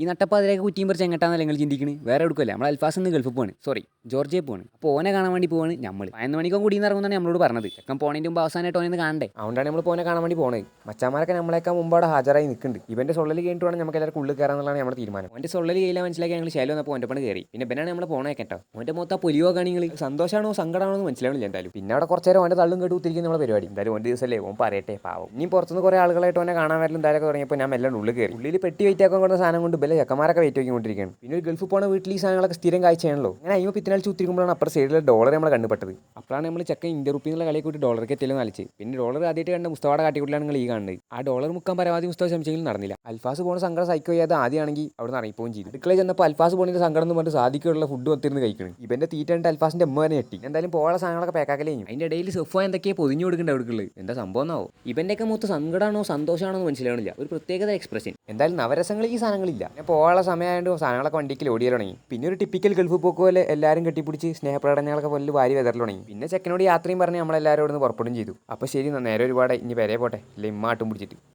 ഈ നട്ടപ്പാതിരേക്ക് കുറ്റിയും പറിച്ച് എങ്ങട്ടാന്നല്ല നിങ്ങൾ ചിന്തിക്കണ്? വേറെ എടുക്കില്ല നമ്മൾ അൽഫാസ് നിന്ന് ഗൾഫ് പോവാണ്. സോറി ജോർജിയെ പോവാണ്. അപ്പോൾ ഓനെ കാണാൻ വേണ്ടി പോവാണ് നമ്മൾ പതിനൊന്ന് മണിക്കും കൂടി ഇറങ്ങുന്നതാണ് നമ്മളോട് പറഞ്ഞത്. ചെക്കൻ പോണതിന്റെ മുമ്പ് അവസാനമായിട്ട് ഓനെ കാണണ്ടേ? അതുകൊണ്ടാണ് നമ്മൾ പോനെ കാണാൻ വേണ്ടി പോണേ. മച്ചാമാരൊക്കെ നമ്മളെക്കാൾ മുമ്പാടെ ഹാജരായി നിൽക്കുന്നുണ്ട് ഇവന്റെ സൊള്ളൽ കഴിഞ്ഞിട്ട് വേണം നമുക്ക് എല്ലാവർക്കും ഉള്ളിൽ കയറാന്നുള്ളതാണ് നമ്മുടെ തീരുമാനം. ഓന്റെ സൊള്ളൽ കയ്യിലാ മനസ്സിലാക്കി ഞങ്ങൾ ശൈലം വന്നപ്പോൾ ഓന്റെ പണി കയറി പിന്നെ ബനാണ് നമ്മൾ പോണേ കേട്ടോ ഓന്റെ മൊത്തം പൊലിയോ കാണിങ്ങൾ സന്തോഷമാണോ സങ്കടമാണോ എന്ന് മനസ്സിലാവില്ല എന്തായാലും. പിന്നെ അവിടെ കുറച്ച് നേരം ഓന്റെ തള്ളും കേട്ട് ഉത്തിരിക്കുന്ന നമ്മുടെ പരിപാടി. എന്തായാലും ഒരു ദിവസമല്ലേ ഓൻ പറയട്ടെ പാവം. ഇനി പുറത്തുനിന്ന് കുറേ ആളുകളായിട്ട് ഓനെ കാണാൻ വരലും എന്തായാലും തുടങ്ങിയപ്പോൾ ഞാൻ എല്ലാം ഉള്ളിൽ കയറി ഉള്ളിൽ പെട്ടി വെയിറ്റ് ആക്കാൻ കൊടുത്ത സാധനം കൊണ്ട് ബല ചെക്കന്മാരൊക്കെ വെയിറ്റ് ആക്കിക്കൊണ്ടിരിക്കുകയാണ് പിന്നെ ഒരു ഗൾഫ് പോണ വീട്ടിൽ ഈ സാധനങ്ങളൊക്കെ സ്ഥിരം കാഴ്ചയാണല്ലോ. അങ്ങനെ അയ്യോ പിത്തിനാൽ ചൂത്തിരിക്കുമ്പോഴാണ് അപ്പുറം സൈഡിലെ ഡോളർ നമ്മൾ കണ്ടുപെട്ടത്. അപ്പോഴാണ് നമ്മൾ ചെക്കൻ ഇന്ത്യ റുപ്പി എന്നുള്ള കളിയെ കൂട്ടി ഡോളർക്ക് എത്തിയാലും കളിച്ച് പിന്നെ ഡോളർ ആദ്യമായിട്ട് കണ്ട മുസ്തവാടെ കാട്ടിക്കൂട്ടിലാണ് നിങ്ങൾ ഈ കാണുന്നത്. ആ ഡോളർ മുക്കാൻ പരമാവധി മുസ്തവ ശ്രമിച്ചെങ്കിലും നടന്നില്ല. അൽഫാസ് പോണ സങ്കടം സൈക്കോ ചെയ്യാതെ ആദ്യമാണെങ്കിൽ അവിടെ നിന്ന് ഇറങ്ങിപ്പോവും ചെയ്തു. അടുക്കളയിൽ ചെന്നപ്പോൾ അൽഫാസ് പോണിന്റെ സങ്കടം എന്ന് പറഞ്ഞിട്ട് സാധിക്കുള്ള ഫുഡ് ഒത്തിരുന്ന് കഴിക്കണം. ഇവന്റെ തീറ്റ അൽഫാസിന്റെ അമ്മ തന്നെ ഞെട്ടി. എന്തായാലും പോള സാധനങ്ങളൊക്കെ പാക്കാക്കലേ കഴിഞ്ഞു. അതിന്റെ ഇടയിൽ സെഫോ എന്തൊക്കെയാണ് പൊതിഞ്ഞു കൊടുക്കേണ്ട അവിടേക്കുള്ളത് എന്താ സംഭവം എന്നാവോ? ഇവന്റെയൊക്കെ മൊത്തം സങ്കടമാണോ സന്തോഷമാണോ എന്ന് മനസ്സിലാവണില്ല. ഒരു പ്രത്യേകത എക്സ്പ്രഷൻ എന്തായാലും നവരസങ്ങൾ ഈ സാധനങ്ങളില്ല. ഞാൻ പോകാനുള്ള സമയമായതുകൊണ്ട് സാധനങ്ങളൊക്കെ വണ്ടിക്ക് ലോഡ് ചെയ്യൽ തുടങ്ങി പിന്നെ ഒരു ടിപ്പിക്കൽ ഗൾഫ് പോക്ക് പോലെ എല്ലാവരും കെട്ടിപ്പിടിച്ച് സ്നേഹപ്രകടനങ്ങളൊക്കെ പോലെ വാരി വെതറൽ തുടങ്ങി പിന്നെ ചെക്കനോട് യാത്രയും പറഞ്ഞ് നമ്മളെല്ലാവരും പുറപ്പെടും ചെയ്തു. അപ്പോൾ ശരി നേരെ ഒരുപാട് ഇനി വരെ പോട്ടെ. ഇല്ല ഇമ്മ ആട്ടും പിടിച്ചിട്ട്.